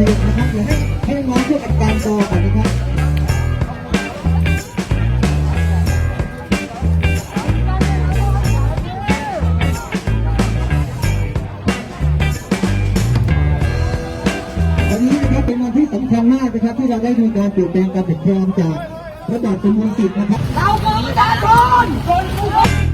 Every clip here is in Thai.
เดี๋ยวให้ให้น้องช่วยกันการต่อก่อนนะครับวันนี้นะครับเป็นวันที่สำคัญมากนะครับ ที่เราได้ดูการเปลี่ยนแปลงการปกครองจากพระบาทสมเด็จสิทธิ์นะครับเราคือประชาชนคนกู้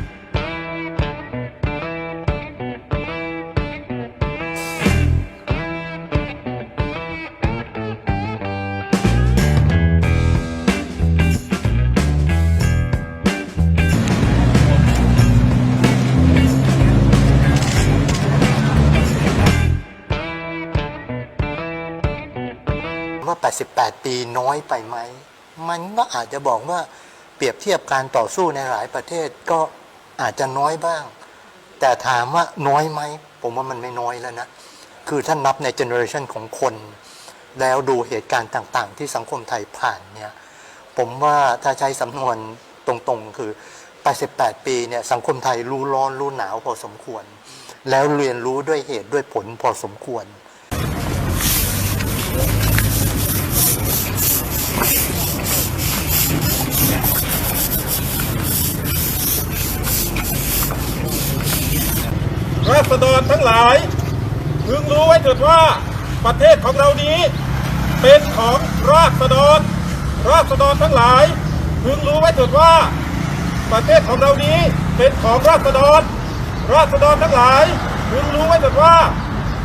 88 ปีน้อยไปไหม มันก็อาจจะบอกว่าเปรียบเทียบการต่อสู้ในหลายประเทศก็อาจจะน้อยบ้าง แต่ถามว่าน้อยไหม ผมว่ามันไม่น้อยแล้วนะ คือถ้านับในเจเนอเรชันของคน แล้วดูเหตุการณ์ต่างๆ ที่สังคมไทยผ่านเนี่ย ผมว่าถ้าใช้สำนวนตรงๆ คือ 88 ปีเนี่ยสังคมไทยรู้ร้อนรู้หนาวพอสมควร แล้วเรียนรู้ด้วยเหตุด้วยผลพอสมควร ราษฎรทั้งหลายพึงรู้ไว้เถิดว่าประเทศของเรานี้ เป็นของราษฎร ราษฎรทั้งหลายพึงรู้ไว้เถิดว่า ประเทศของเรานี้เป็นของราษฎร ราษฎรทั้งหลายพึงรู้ไว้เถิดว่า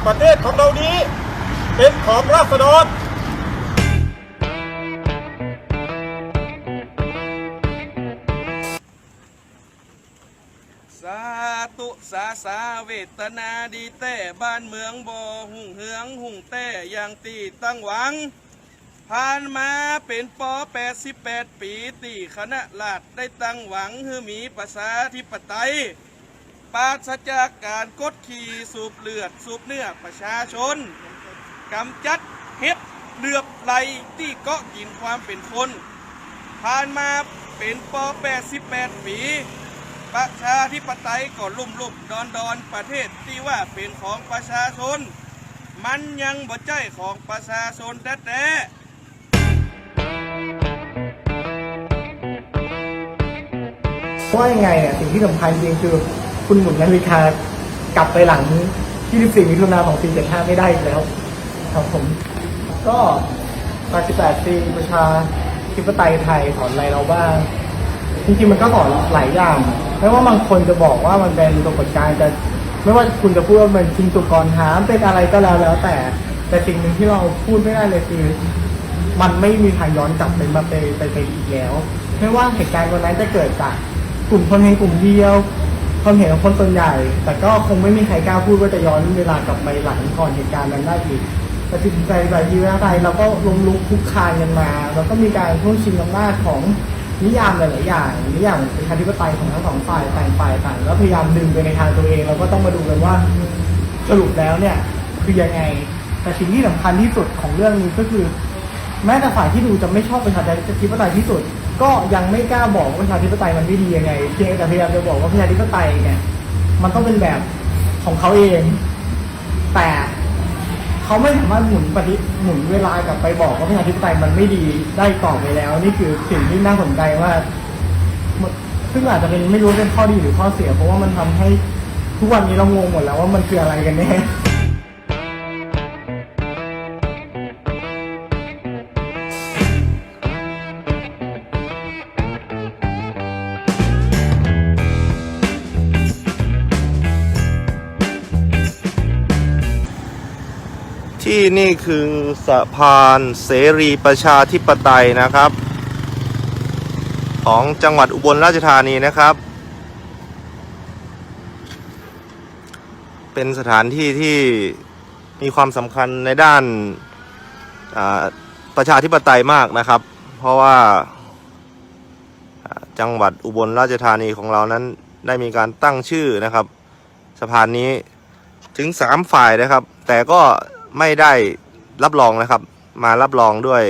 ประเทศของเรานี้ เป็นของราษฎร ตุสาสาเวทนาดีแต่บ้านเมืองบ่หุ่งเหืองหุ่งแต่อย่างตีตั้งหวัง ผ่านมาเป็นปอ88ปีตีคณะราษได้ตั้งหวังให้มีประชาธิปไตยปราศจากการกดขี่สูบเลือดสูบเนื้อประชาชนกำจัดเฮ็ดเลือบไหลที่เกาะกินความเป็นคน ผ่านมาเป็นปอ88ปีป ประชาธิปไตยก็ลุ่มลุกดอนดอนประเทศที่ว่าเป็นของประชาชน มันยังบ่ใจของประชาชนแท้ว่ายังไงเนี่ยสิ่งที่สำคัญจริงคือ คุณหมุนนาฬิกากลับไปหลัง 24 มิถุนาของปี75ไม่ได้อีกแล้ว ครับผม ก็88ปีประชาธิปไตยไทยสอนอะไรเราบ้าง จริงๆมันก็สอนหลายอย่าง ไม่ว่าบางคนจะบอกว่ามันเป็นปรากฏการณ์จะไม่ว่าคุณจะพูดว่ามันจริงตุกรหามเป็นอะไรก็แล้วแล้วแต่ แต่สิ่งหนึ่งที่เราพูดไม่ได้เลยคือ มันไม่มีทางย้อนกลับไปมาเป็นไปเป็นอีกแล้ว ไม่ว่าเหตุการณ์วันนั้นจะเกิดจากกลุ่มคนเพียงกลุ่มเดียวความเห็นของคนส่วนใหญ่ แต่ก็คงไม่มีใครกล้าพูดว่าจะย้อนเวลากลับไปหลังก่อนเหตุการณ์นั้นได้อีกแต่จิตใจใจทีวิไทยเราก็ล้มลุกคุกคานกันมา แล้วก็มีการทุ่งชิงอำนาจของ นิยามหลายๆอย่างนิยามประชาธิปไตยของทั้งสองฝ่ายต่างฝ่ายต่างแล้วพยายามดึงไปในทางตัวเองเราก็ต้องมาดูกันว่าสรุปแล้วเนี่ยคือยังไง แต่สิ่งที่สำคัญที่สุดของเรื่องนี้ก็คือ แม้แต่ฝ่ายที่ดูจะไม่ชอบประชาธิปไตยที่สุด ก็ยังไม่กล้าบอกว่าประชาธิปไตยมันไม่ดียังไงเพียงแต่พยายามจะบอกว่าประชาธิปไตยเนี่ยมันต้องเป็นแบบของเขาเอง แต่ เขาไม่สามารถหมุนปฏิหมุนเวลากลับไปบอกว่าประชาธิปไตยมันไม่ดีได้ต่อไปแล้ว นี่คือสิ่งที่น่าสนใจว่าซึ่งอาจจะเป็นไม่รู้เป็นข้อดีหรือข้อเสีย เพราะว่ามันทำให้ทุกวันนี้เรางงหมดแล้วว่ามันคืออะไรกันแน่ ที่นี่คือสะพานเสรีประชาธิปไตยนะครับ ของจังหวัดอุบลราชธานีนะครับ เป็นสถานที่ที่มีความสำคัญในด้านประชาธิปไตยมากนะครับ เพราะว่าอ่าจังหวัดอุบลราชธานีของเรานั้นได้มีการตั้งชื่อนะครับ สะพานนี้ถึงสามฝ่ายนะครับ แต่ก็ ไม่ได้รับรองนะครับ มารับรองด้วย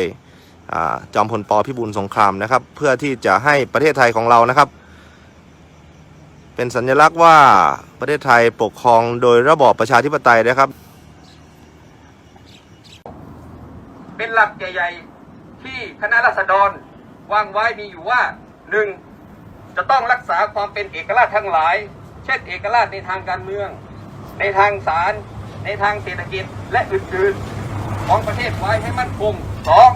อจอมพลปพิบูลสงครามนะครับ เพื่อที่จะให้ประเทศไทยของเรานะครับ เป็นสัญลักษณ์ว่าประเทศไทยปกครองโดยระบอบประชาธิปไตยนะครับ เป็นหลักใหญ่ๆที่คณะราษฎรวางไว้มีอยู่ว่าหนึ่งจะต้องรักษาความเป็นเอกราชทั้งหลาย เช่นเอกราชในทางการเมือง ในทางศาล ในทางเศรษฐกิจและอื่นๆ ของประเทศไว้ให้มั่นคงสอง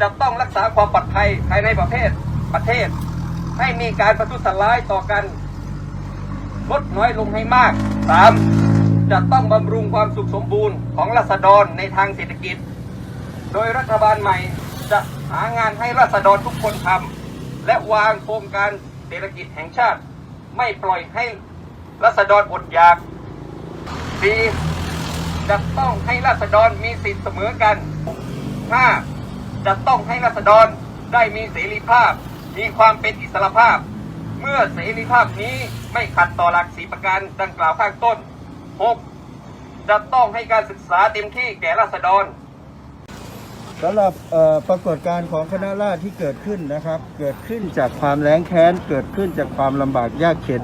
จะต้องรักษาความปลอดภัยภายในประเทศประเทศ ให้มีการประทุษร้ายต่อกันลดน้อยลงให้มาก 3. จะต้องบำรุงความสุขสมบูรณ์ของราษฎรในทางเศรษฐกิจ โดยรัฐบาลใหม่จะหางานให้ราษฎรทุกคนทำและวางโครงการเศรษฐกิจแห่งชาติ ไม่ปล่อยให้รัษฎรอดอยาก 4. จะต้องให้ราษฎรมีสิทธิ์เสมอกัน 5. จะต้องให้ราษฎรได้มีเสรีภาพ มีความเป็นอิสระภาพ เมื่อเสรีภาพนี้ไม่ขัดต่อหลักสีประการดังกล่าวข้างต้น 6. จะต้องให้การศึกษาเต็มที่แก่ราษฎรสำหรับปรากฏการณ์ของคณะราษฎรที่เกิดขึ้นนะครับ เกิดขึ้นจากความแร้งแค้น เกิดขึ้นจากความลำบากยากเข็น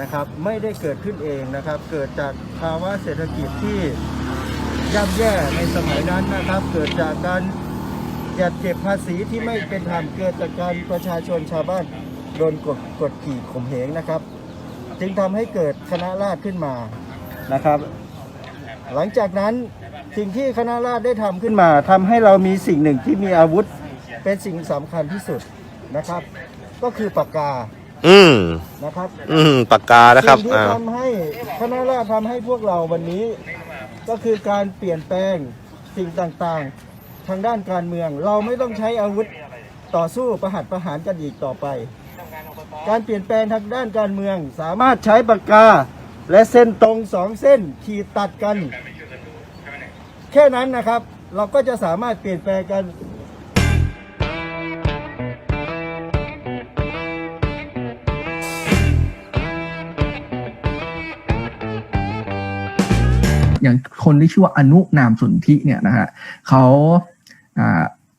นะครับไม่ได้เกิดขึ้นเองนะครับ เกิดจากภาวะเศรษฐกิจที่ย่ำแย่ในสมัยนั้นนะครับ เกิดจากการจัดเก็บภาษีที่ไม่เป็นธรรมเกิดจากการประชาชนชาวบ้านโดนกดกดขี่ข่มเหงนะครับ จึงทำให้เกิดคณะราษฎรขึ้นมานะครับ หลังจากนั้นสิ่งที่คณะราษฎรได้ทำขึ้นมาทำให้เรามีสิ่งหนึ่งที่มีอาวุธเป็นสิ่งสำคัญที่สุดนะครับ ก็คือปากกา อืมนะครับอืมปากกานะครับ สิ่งที่อ่า ทำให้คณะราษฎรทำให้พวกเราวันนี้ ก็คือการเปลี่ยนแปลงสิ่งต่างๆ ทางด้านการเมือง เราไม่ต้องใช้อาวุธต่อสู้ประหัตประหารกันอีกต่อไป การเปลี่ยนแปลงทางด้านการเมือง สามารถใช้ปากกา และเส้นตรงสองเส้นขีดตัดกัน แค่นั้นนะครับ เราก็จะสามารถเปลี่ยนแปลงกัน อย่างคนที่ชื่อว่าอนุนามสนธิเนี่ยนะฮะเขาอ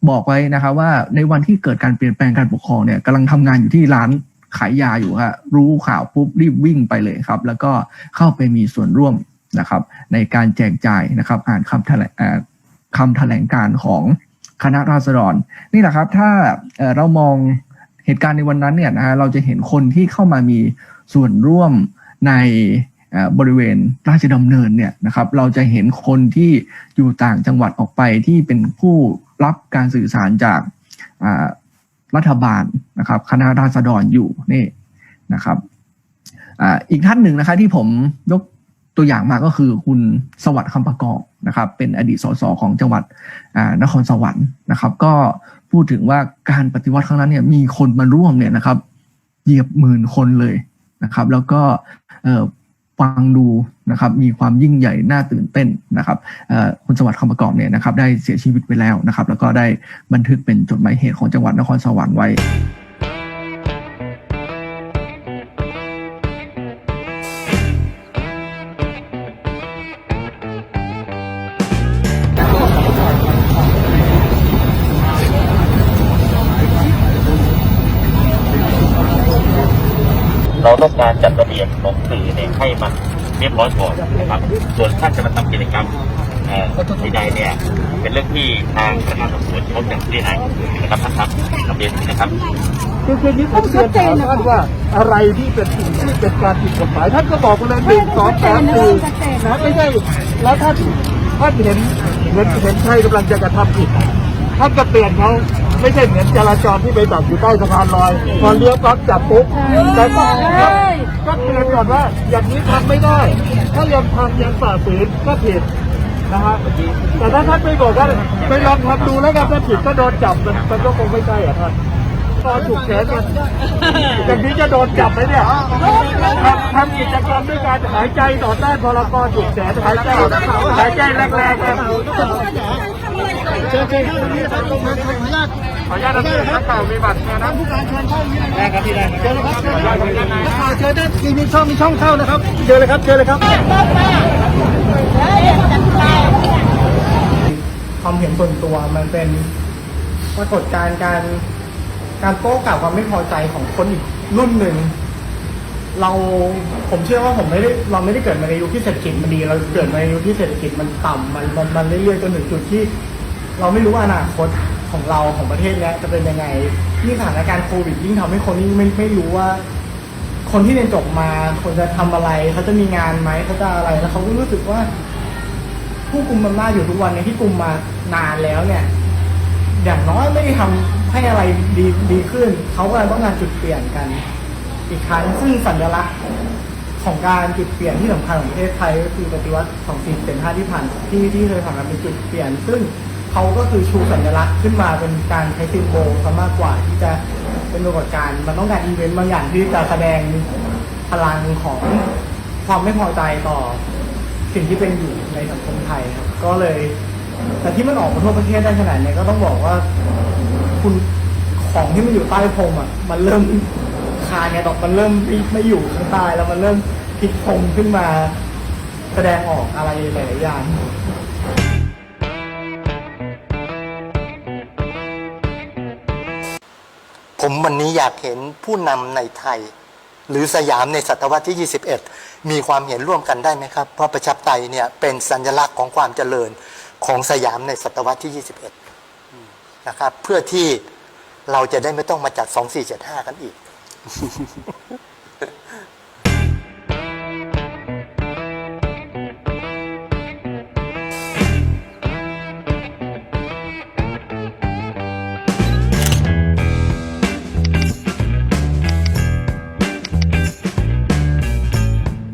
บอกไว้นะครับว่าในวันที่เกิดการเปลี่ยนแปลงการปกครองเนี่ยกำลังทำงานอยู่ที่ร้านขายยาอยู่ฮะรู้ข่าวปุ๊บรีบวิ่งไปเลยครับ แล้วก็เข้าไปมีส่วนร่วมนะครับ ในการแจกจ่ายนะครับ อ่านคำแถลงคำแถลงการของคณะราษฎรนี่แหละครับ ถ้าเรามองเหตุการณ์ในวันนั้นเนี่ยนะฮะเราจะเห็นคนที่เข้ามามีส่วนร่วมใน บริเวณราชดำเนินเนี่ยนะครับเราจะเห็นคนที่อยู่ต่างจังหวัดออกไปที่เป็นผู้รับการสื่อสารจากรัฐบาลนะครับคณะราษฎรอยู่นี่นะครับอ,อีกท่านหนึ่งนะคะที่ผมยกตัวอย่างมาก็คือคุณสวัสดิ์คำประกอบนะครับ เป็นอดีตสสของจังหวัดนครสวรรค์นะครับ ก็พูดถึงว่าการปฏิวัติครั้งนั้นเนี่ยมีคนมาร่วมเนี่ยนะครับเหยียบหมื่นคนเลยนะครับ แล้วก็ ฟังดูนะครับมีความยิ่งใหญ่น่าตื่นเต้นนะครับคุณสวัสดิ์คำประกอบเนี่ยนะครับได้เสียชีวิตไปแล้วนะครับ แล้วก็ได้บันทึกเป็นจดหมายเหตุของจังหวัดนครสวรรค์ไว้เราต้องการ ระเบียบของสื่อเนี่ยให้มันเรียบร้อยก่อนนะครับ ส่วนท่านจะมาทำกิจกรรมใดๆเนี่ยเป็นเรื่องที่ทางพนักงานสอบสวนเขาจะพิจารณานะครับท่านครับระเบียบนะครับคือคืนนี้ผมเรียนถามท่านว่าอะไรที่เป็นสิ่งที่เป็นการผิดกฎหมายท่านก็บอกมาเลยหนึ่งสองสามสี่นะไม่ใช่แล้วท่านท่านเห็นเห็นเห็นใครกำลังจะกระทำผิดท่านก็เตือนเขา ไม่ใช่เหมือนจราจรที่ไปดักอยู่ใต้สะพานลอย พอเลี้ยวปั๊บจับปุ๊บแต่ก็ก็เตือนก่อนว่าอย่างนี้ทำไม่ได้ ถ้ายังทำยังฝ่าฝืนก็ผิดนะฮะแต่ถ้าท่านไม่บอกว่าไปลองทำดูแล้วกันถ้าผิดก็โดนจับมันมันก็คงไม่ใช่อะท่านตอนถูกแขนกันอย่างนี้จะโดนจับไหมเนี่ยทำทำกิจกรรมด้วยการหายใจต่อต้านพลกรถูกแขนหายใจหายใจแรงๆกัน เชิญเชิญท่านนี้ครับลงมาขออนุญาตขออนุญาตนักข่าวมีบัตรนะผู้การเชิญเข้านี้ได้ครับพี่ได้เชิญเลยครับเชิญนักข่าวเชิญได้ทีมีช่องมีช่องเข้านะครับเชิญเลยครับเชิญเลยครับความเห็นส่วนตัวมันเป็นปรากฏการณ์การการโต้กลับความไม่พอใจของคนอีกรุ่นหนึ่งเราผมเชื่อว่าผมไม่ได้เราไม่ได้เกิดมาในยุคที่เศรษฐกิจมันดี เราเกิดมาในยุคที่เศรษฐกิจมันต่ำมันมันมันเรื่อยๆจนถึงจุดที่ เราไม่รู้อนาคตของเราของประเทศเนี้ยจะเป็นยังไงที่สถานการณ์โควิดยิ่งทำให้คนยิ่งไม่ไม่รู้ว่า คนที่เรียนจบมาคนจะทำอะไรเขาจะมีงานไหมเขาจะอะไรแล้วเขาก็รู้สึกว่า ผู้กุมอำนาจอยู่ทุกวันเนี้ที่กุมมานานแล้วเนี่ย อย่างน้อยไม่ได้ทำให้อะไรดีดีขึ้น เขาก็เลยต้องการจุดเปลี่ยนกัน อีกครั้งซึ่งสัญลักษณ์ของการจุดเปลี่ยนที่สำคัญของประเทศไทยก็คือปฏิวัติของสี่เจ็ดห้าที่ผ่านที่ที่เคยผ่านมาเป็นจุดเปลี่ยน ซึ่ง เขาก็คือชูสัญลักษณ์ขึ้นมาเป็นการใช้ซิมโบลซะมากกว่าที่จะเป็นปรากฏการณ์มันต้องการอีเวนต์บางอย่างที่จะแสดงพลังของความไม่พอใจต่อสิ่งที่เป็นอยู่ในสังคมไทยครับก็เลย แต่ที่มันออกมาทั่วประเทศได้ขนาดนี้ก็ต้องบอกว่าคุณของที่มันอยู่ใต้พรมอะ มันเริ่มคาเนี่ยดอกมันเริ่มไม่ไม่อยู่ข้างใต้แล้วมันเริ่มพลิกพรมขึ้นมาแสดงออกอะไรหลายอย่าง ผมวันนี้อยากเห็นผู้นำในไทย หรือสยามในศตวรรษที่ 21 มีความเห็นร่วมกันได้ไหมครับเพราะประชาธิปไตยเนี่ยเป็นสัญลักษณ์ของความเจริญของสยามในศตวรรษที่ 21นะครับเพื่อที่เราจะได้ไม่ต้องมาจัด 2475 กันอีก